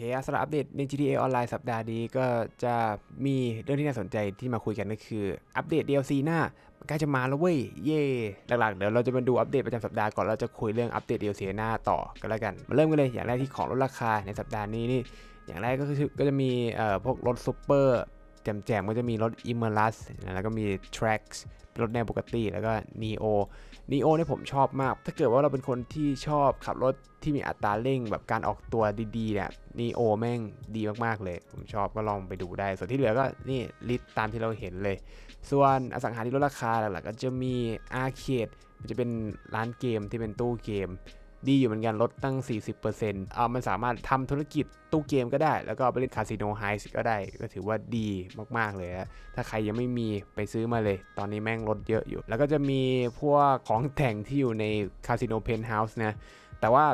เคสำหรับอัปเดตใน GTA ออนไลน์สัปดาห์นี้ก็จะมีเรื่องที่น่าสนใจที่มาคุยกันก็คือ อัปเดต DLC หน้าใกล้จะมาแล้วเว้ย เย่หลักๆ เดี๋ยวเราจะมาดูอัปเดตประจำสัปดาห์ก่อนเราจะคุยเรื่องอัปเดต DLC หน้าต่อกันแล้วกัน มาเริ่มกันเลย อย่างแรกที่ของลดราคาในสัปดาห์นี้นี่ อย่างแรกก็คือก็จะมีเอ่อพวกรถซูเปอร์ แจมๆก็จะมีรถ i m m e r u s แล้วก็มี Trax รถแนวปกติแล้วก็ Neo Neo เนี่ยผมชอบมาก ถ้าเกิดว่าเราเป็นคนที่ชอบขับรถที่มีอัตราเร่งแบบการออกตัวดีๆเนี่ย Neo แม่งดีมากๆเลย ผมชอบก็ลองไปดูได้ ส่วนที่เหลือก็นี่ลิสต์ตามที่เราเห็นเลย ส่วนอสังหาที่ลดราคาหลักๆก็จะมีอาร์เคดมันจะเป็นร้านเกมที่เป็นตู้เกม ดีอยู่เหมือนกันลดตั้ง 40%เอามันสามารถทำธุรกิจตู้เกมก็ได้ แล้วก็เอาไปเล่นคาสิโนไฮส์ก็ได้ ก็ถือว่าดีมากๆเลยนะถ้าใครยังไม่มีไปซื้อมาเลย ตอนนี้แม่งลดเยอะอยู่ แล้วก็จะมีพวกของแต่งที่อยู่ในคาสิโนเพนท์เฮาส์นะแต่ว่า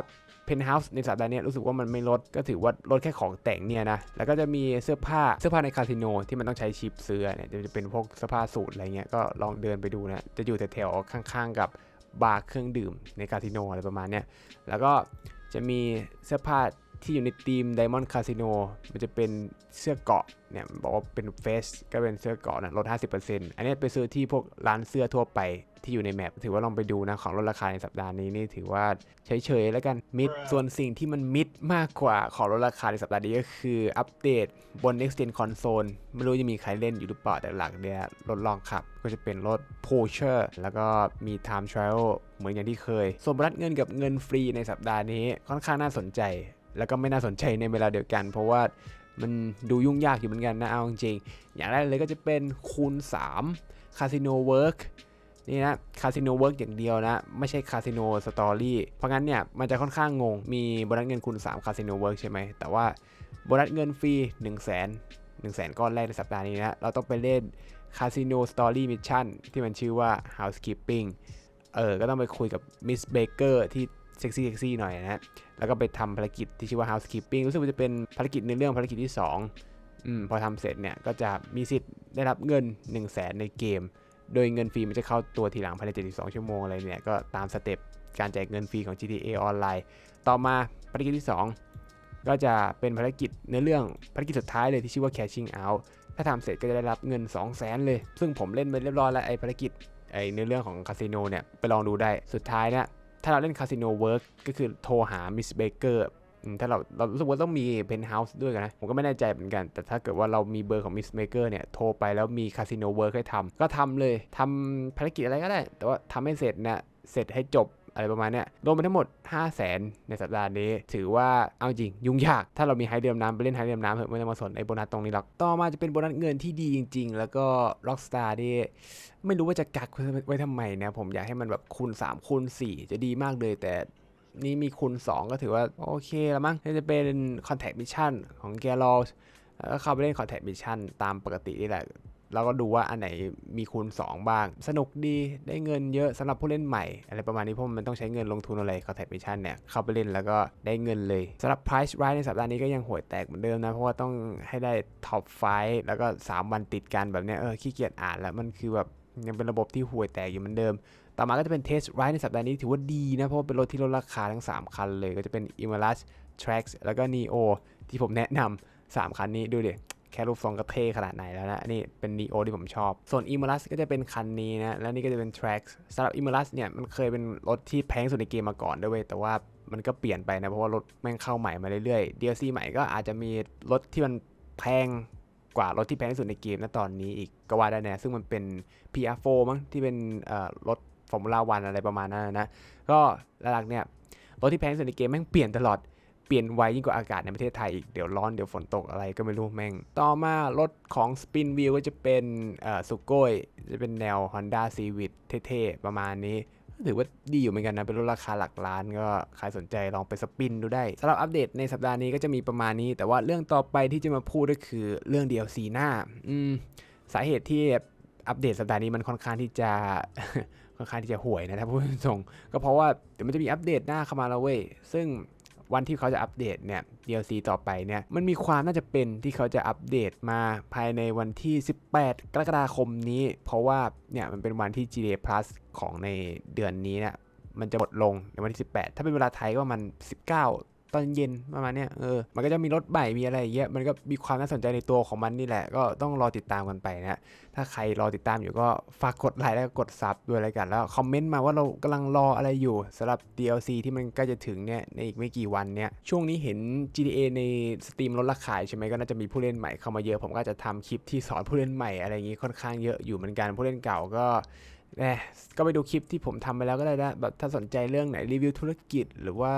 เพนท์เฮาส์ในสัปดาห์นี้รู้สึกว่ามันไม่ลดก็ถือว่าลดแค่ของแต่งเนี่ยนะ แล้วก็จะมีเสื้อผ้าเสื้อผ้าในคาสิโนที่มันต้องใช้ชิปซื้อเนี่ยจะเป็นพวกเสื้อผ้าสูทอะไรเงี้ยก็ลองเดินไปดูนะ จะอยู่แถวๆข้างๆกับ บาร์เครื่องดื่มในคาสิโนอะไรประมาณเนี้ยแล้วก็จะมีเสื้อผ้า ที่อยู่ในทีม Diamond Casino มันจะเป็นเสื้อเกราะเนี่ยบอกว่าเป็นเฟสก็เป็นเสื้อเกราะนะลด 50%อันนี้ไปซื้อที่พวกร้านเสื้อทั่วไปที่อยู่ในแมปถือว่าลองไปดูนะ ของลดราคาในสัปดาห์นี้นี่ถือว่าเฉยๆแล้วกันมิดส่วนสิ่งที่มันมิดมากกว่าของลดราคาในสัปดาห์นี้ก็คืออัปเดตบน Next Gen Console ไม่รู้จะมีใครเล่นอยู่หรือเปล่าแต่หลักเนี่ยรถลองขับ ก็จะเป็นรถ Porsche แล้วก็มี Time Trial เหมือนอย่างที่เคยส่วนรัดเงินกับเงินฟรีในสัปดาห์นี้ค่อนข้างน่าสนใจ แล้วก็ไม่น่าสนใจในเวลาเดียวกัน เพราะว่ามันดูยุ่งยากอยู่เหมือนกันนะเอาจริงๆอย่างแรกเลยก็จะเป็นคูณ3 Casino Work นี่นะคาสิโนเวิร์กอย่างเดียวนะ ไม่ใช่คาสิโนสตอรี่เพราะงั้นเนี่ย มันจะค่อนข้างงง มีโบนัสเงินคูณ3คาสิโนเวิร์กใช่ไหม แต่ว่าโบนัสเงินฟรี 1 0 0 0 0 0 1 0 0 0 0ก้อนแรกในสัปดาห์นี้นะ เราต้องไปเล่นคาสิโนสตอรี่มิชชั่นที่มันชื่อว่า housekeeping เออ ก็ต้องไปคุยกับมิสเบเกอร์ที่ เซ็กซี่เซ็กซี่หน่อยนะแล้วก็ไปทำภารกิจที่ชื่อว่า housekeeping รู้สึกว่าจะเป็นภารกิจในเรื่องภารกิจที่2อืมพอทำเสร็จเนี่ยก็จะมีสิทธิ์ได้รับเงิน 1 0 0 0 0แสนในเกม โดยเงินฟรีมันจะเข้าตัวทีหลังภายใน 72 ชั่วโมงอะไรเนี่ยก็ตามสเต็ปการแจกเงินฟรีของ GTA ออนไลน์ต่อมาภารกิจที่ 2 ก็จะเป็นภารกิจเนื้อเรื่องภารกิจสุดท้ายเลยที่ชื่อว่า cashing out ถ้าทำเสร็จก็จะได้รับเงิน 2 0 0 0 0 0เลย ซึ่งผมเล่นไปเรียบร้อยแล้วไอ้ภารกิจไอ้เนื้อเรื่องของคาสิโนเนี่ยไปลองดูได้ สุดท้ายเนี่ย ถ้าเราเล่นคาสิโนเวิร์กก็คือโทรหามิสเบเกอร์ถ้าเราเรารู้สึกว่าต้องมีเพนท์เฮาส์ด้วยกันนะ ผมก็ไม่แน่ใจเหมือนกัน แต่ถ้าเกิดว่าเรามีเบอร์ของมิสเมเกอร์เนี่ย โทรไปแล้วมีคาสิโนเวิร์กให้ทำก็ทำเลยทำภารกิจอะไรก็ได้ แต่ว่าทำให้เสร็จนะเสร็จให้จบ อะไรประมาณเนี้ยรวมไปทั้งหมด 5 0 0แสนในสัปดาห์นี้ ถือว่าเอาจริงยุ่งยาก ถ้าเรามีไฮเดียมน้ำไปเล่นไฮเดียมน้ำเถอะไม่ต้องมาสนไอ้โบนัสตรงนี้หรอก ต่อมาจะเป็นโบนัสเงินที่ดีจริง ๆ แล้วก็ Rockstar ที่ไม่รู้ว่าจะกักไว้ทำไมนะผมอยากให้มันแบบคูณ3คูณ4จะดีมากเลยแต่นี่มีคูณ 2 ก็ถือว่า โอเคแล้วมั้งจะเป็น Contact Mission ของ g a l o s แล้วก็เข้าไปเล่น Contact Mission ตามปกตินี่แหละ แล้วก็ดูว่าอันไหนมีคูณ 2 บ้าง สนุกดีได้เงินเยอะสำหรับผู้เล่นใหม่ อะไรประมาณนี้เพราะมันต้องใช้เงินลงทุนอะไร Contact Mission เนี่ย เข้าไปเล่นแล้วก็ได้เงินเลยสำหรับ Price Rise ในสัปดาห์นี้ก็ยังห่วยแตกเหมือนเดิมนะ เพราะว่าต้องให้ได้ Top 5แล้วก็ 3 วันติดกันแบบเนี้ยเออขี้เกียจอ่านแล้วมันคือแบบยังเป็นระบบที่ห่วยแตกอยู่เหมือนเดิม ต่อมาก็จะเป็น Test Ride ในสัปดาห์นี้ถือว่าดีนะ เพราะว่าเป็นรถที่ลดราคาทั้ง 3 คันเลย ก็จะเป็น i m a l u s Trax แล้วก็ Neo ที่ผมแนะนำ3คันนี้ดูดิ แค่รูปทรงก็เท่ขนาดไหนแล้วนะนี่เป็น Neo ที่ผมชอบ ส่วน i m a l u s ก็จะเป็นคันนี้นะ แล้วนี่ก็จะเป็น Trax สำหรับ i m a l u s เนี่ยมันเคยเป็นรถที่แพงสุดในเกมมาก่อนด้วยเวยแต่ว่ามันก็เปลี่ยนไปนะ เพราะว่ารถแม่งเข้าใหม่มาเรื่อยๆ DLC ใหม่ก็อาจจะมีรถที่มันแพงกว่ารถที่แพงที่สุดในเกมณตอนนี้อีกก็ว่าได้นะ ซึ่งมันเป็น PR4 มั้งที่เป็นรถฟอร์มูล่าวันอะไรประมาณนั้นนะ ก็หลักๆเนี่ยรถที่แพงที่สุดในเกมแม่งเปลี่ยนตลอด เปลี่ยนไวยิ่งกว่าอากาศในประเทศไทยอีก เดี๋ยวร้อนเดี๋ยวฝนตกอะไรก็ไม่รู้แม่ง ต่อมารถของ Spin Wheel ก็จะเป็นสุโกยจะเป็นแนว Honda Civic เท่ๆ ประมาณนี้ถือว่าดีอยู่เหมือนกันนะ เป็นรถราคาหลักล้านก็ใครสนใจลองไปสปินดูได้สำหรับอัปเดตในสัปดาห์นี้ก็จะมีประมาณนี้ แต่ว่าเรื่องต่อไปที่จะมาพูดก็คือเรื่อง DLC หน้าอืมสาเหตุที่อัปเดตสัปดาห์นี้มันค่อนข้างที่จะค่อนข้างที่จะห่วยนะถ้าพูดตรงก็เพราะว่าเดี๋ยวมันจะมีอัปเดตหน้าเข้ามาแล้วเว้ยซึ่ง วันที่เขาจะอัปเดตเนี่ย DLC ต่อไปเนี่ย มันมีความน่าจะเป็นที่เขาจะอัปเดตมาภายในวันที่ 18 กรกฎาคมนี้ เพราะว่าเนี่ยมันเป็นวันที่ GTA Plus ของในเดือนนี้เนี่ยมันจะหมดลงในวันที่ 18 ถ้าเป็นเวลาไทยก็มัน 19 อนเย็นประมาณเนี้ยเออมันก็จะมีรถใหม่มีอะไรอย่างเงี้ยมันก็มีความน่าสนใจในตัวของมันนี่แหละ ก็ต้องรอติดตามกันไปนะถ้าใครรอติดตามอยู่ก็ฝากกดไลค์แล้วก็กดซับด้วยแล้วกันแล้วคอมเมนต์มาว่าเรากำลังรออะไรอยู่สำหรับ DLC ที่มันใกล้จะถึงเนี่ยในอีกไม่กี่วันเนี่ยช่วงนี้เห็น GTA ในสตรีมลดราคาใช่ไหมก็น่าจะมีผู้เล่นใหม่เข้ามาเยอะผมก็จะทำคลิปที่สอนผู้เล่นใหม่อะไรอย่างงี้ค่อนข้างเยอะอยู่เหมือนกันผู้เล่นเก่าก็ก็ไปดูคลิปที่ผมทำไปแล้วก็ได้นะแบบถ้าสนใจเรื่องไหนรีวิวธุรกิจหรือว่า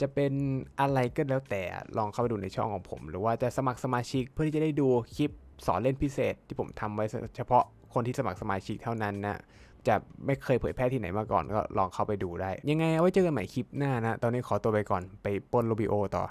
จะเป็นอะไรก็แล้วแต่ลองเข้าไปดูในช่องของผม หรือว่าจะสมัครสมาชิกเพื่อที่จะได้ดูคลิปสอนเล่นพิเศษ ที่ผมทำไว้เฉพาะคนที่สมัครสมาชิกเท่านั้นนะจะไม่เคยเผยแพร่ที่ไหนมาก่อนก็ลองเข้าไปดูได้ ยังไงเอาไว้เจอกันใหม่คลิปหน้านะ ตอนนี้ขอตัวไปก่อนไปป้นโรบิโอต่อ